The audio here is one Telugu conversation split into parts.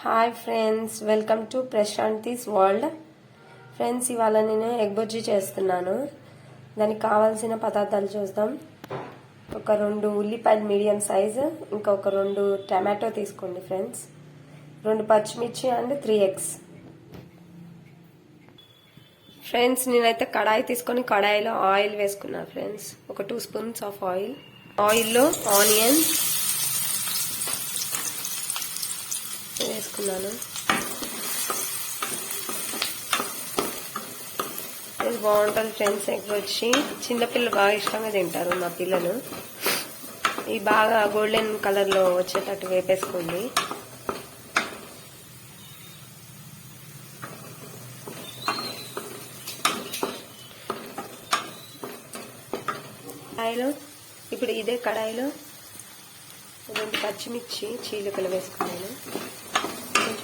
Hi friends welcome to Prashanthi's world friends ఇవాళ నేను ఎగ్ బుజ్జి చేస్తున్నాను. దానికి కావాల్సిన పదార్థాలు చూద్దాం. ఒక రెండు ఉల్లిపాయలు మీడియం సైజు ఇంకా ఒక రెండు టమాటో తీసుకోండి ఫ్రెండ్స్ రెండు పచ్చిమిర్చి అండ్ త్రీ ఎగ్స్ ఫ్రెండ్స్ నేనైతే కడాయి తీసుకొని కడాయిలో ఆయిల్ వేసుకున్నాను ఫ్రెండ్స్ ఒక టూ స్పూన్స్ ఆఫ్ ఆయిల్ ఆయిల్లో ఆనియన్స్ వేసుకున్నాను ఇది బాగుంటుంది ఫ్రెండ్స్ ఎగ్ వచ్చి. చిన్నపిల్లలు బాగా ఇష్టంగా తింటారు మా పిల్లలు. ఇది బాగా గోల్డెన్ కలర్లో వచ్చేటట్టు వేపేసుకోండి. కడాయిలో ఇప్పుడు ఇదే కడాయిలో రెండు పచ్చిమిర్చి చీలికలు వేసుకున్నాను.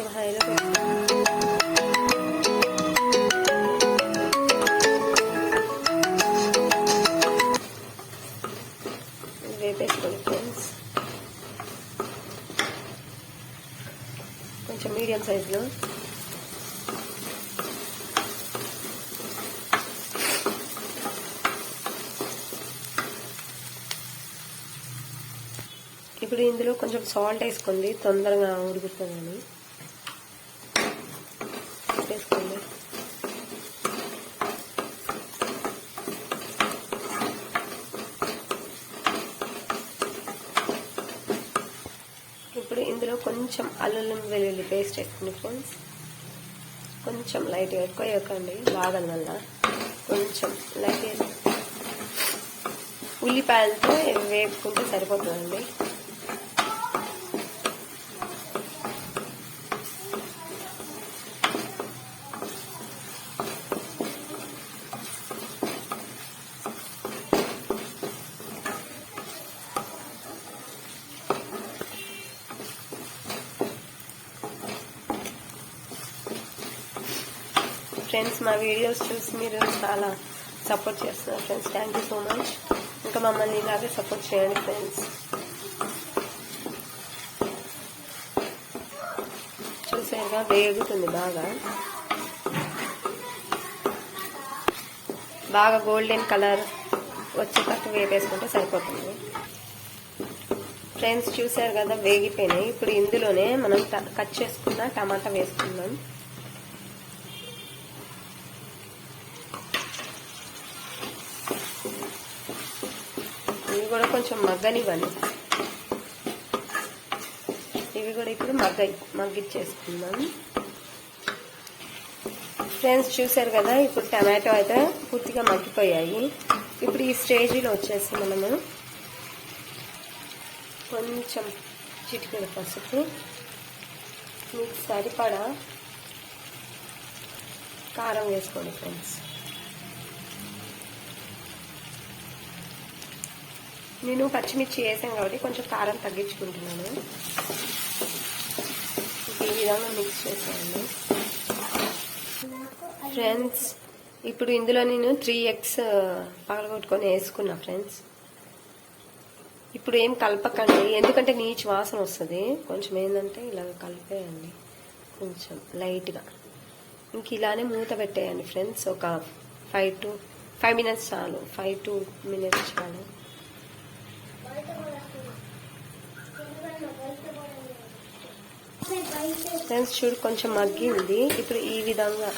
కొంచెం హైలో వేపేసుకోండి ఫ్రెండ్స్ కొంచెం మీడియం సైజులో. ఇప్పుడు ఇందులో కొంచెం సాల్ట్ వేసుకోండి తొందరగా ఉడుకుతుందని వేసుకోండి ఇప్పుడు ఇందులో కొంచెం అల్లం వెల్లుల్లి పేస్ట్ వేసుకోండి ఫ్రెండ్స్ కొంచెం లైట్గా ఎక్కువ వేయకండి బాగా వల్ల కొంచెం లైట్ ఉల్లిపాయలతో వేపుకుంటే సరిపోతుందండి. ఫ్రెండ్స్ మా వీడియోస్ చూసి మీరు చాలా సపోర్ట్ చేస్తున్నారు friends. Thank you so much ఇంకా మమ్మల్ని ఇలాగే సపోర్ట్ చేయండి ఫ్రెండ్స్. చూసారుగా వేగుతుంది బాగా. బాగా గోల్డెన్ కలర్ వచ్చేటట్టు వేపేసుకుంటే సరిపోతుంది. ఫ్రెండ్స్ చూసారు కదా వేగిపోయినాయి. ఇప్పుడు ఇందులోనే మనం కట్ చేసుకున్న టమాటా వేసుకుందాం ఇవి కూడా కొంచెం మగ్గనివ్వండి ఇవి కూడా ఇప్పుడు మగ్గ మగ్గిచ్చేసుకుందాం. ఫ్రెండ్స్ చూసారు కదా ఇప్పుడు టమాటో అయితే పూర్తిగా మగ్గిపోయాయి. ఇప్పుడు ఈ స్టేజీలో వచ్చేసి మనము కొంచెం చిటికెడు పసుపు మీకు సరిపడా కారం వేసుకోండి ఫ్రెండ్స్. నేను పచ్చిమిర్చి వేసాను కాబట్టి కొంచెం కారం తగ్గించుకుంటున్నాను. ఈ విధంగా మిక్స్ చేసాను ఫ్రెండ్స్ ఇప్పుడు ఇందులో నేను త్రీ ఎగ్స్ uh, పగలగొట్టుకొని వేసుకున్నా ఫ్రెండ్స్ ఇప్పుడు ఏం కలపకండి. ఎందుకంటే నీచు వాసన వస్తుంది. కొంచెం ఏంటంటే ఇలా కలిపేయండి. కొంచెం లైట్గా ఇంక ఇలానే మూత పెట్టేయండి ఫ్రెండ్స్ ఒక ఫైవ్ టు ఫైవ్ మినిట్స్ చాలు. ఫైవ్ టు మినిట్స్ చాలు. ఫ్రెండ్స్ చూడు కొంచెం మగ్గింది ఇప్పుడు ఈ విధంగా.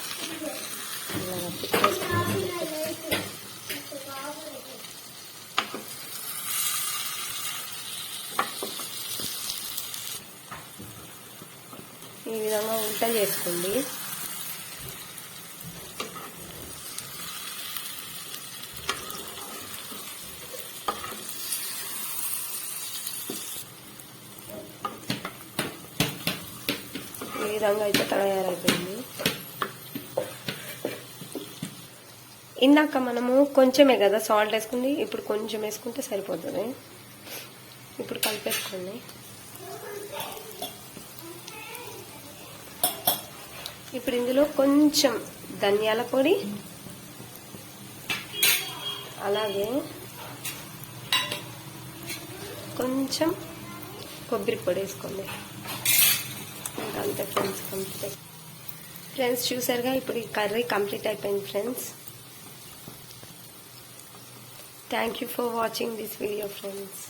ఈ విధంగా వంట చేసుకోండి. ఈ విధంగా అయితే తయారైపోయింది. ఇందాక మనము కొంచెమే కదా సాల్ట్ వేసుకుంది ఇప్పుడు కొంచెం వేసుకుంటే సరిపోతుంది. ఇప్పుడు కలిపేసుకోండి. ఇప్పుడు ఇందులో కొంచెం ధనియాల పొడి అలాగే కొంచెం కొబ్బరి పొడి వేసుకోండి. అంతే ఫ్రెండ్స్ కంప్లీట్ ఫ్రెండ్స్ చూసారుగా ఇప్పుడు ఈ కర్రీ కంప్లీట్ అయిపోయింది friends thank you for watching this video friends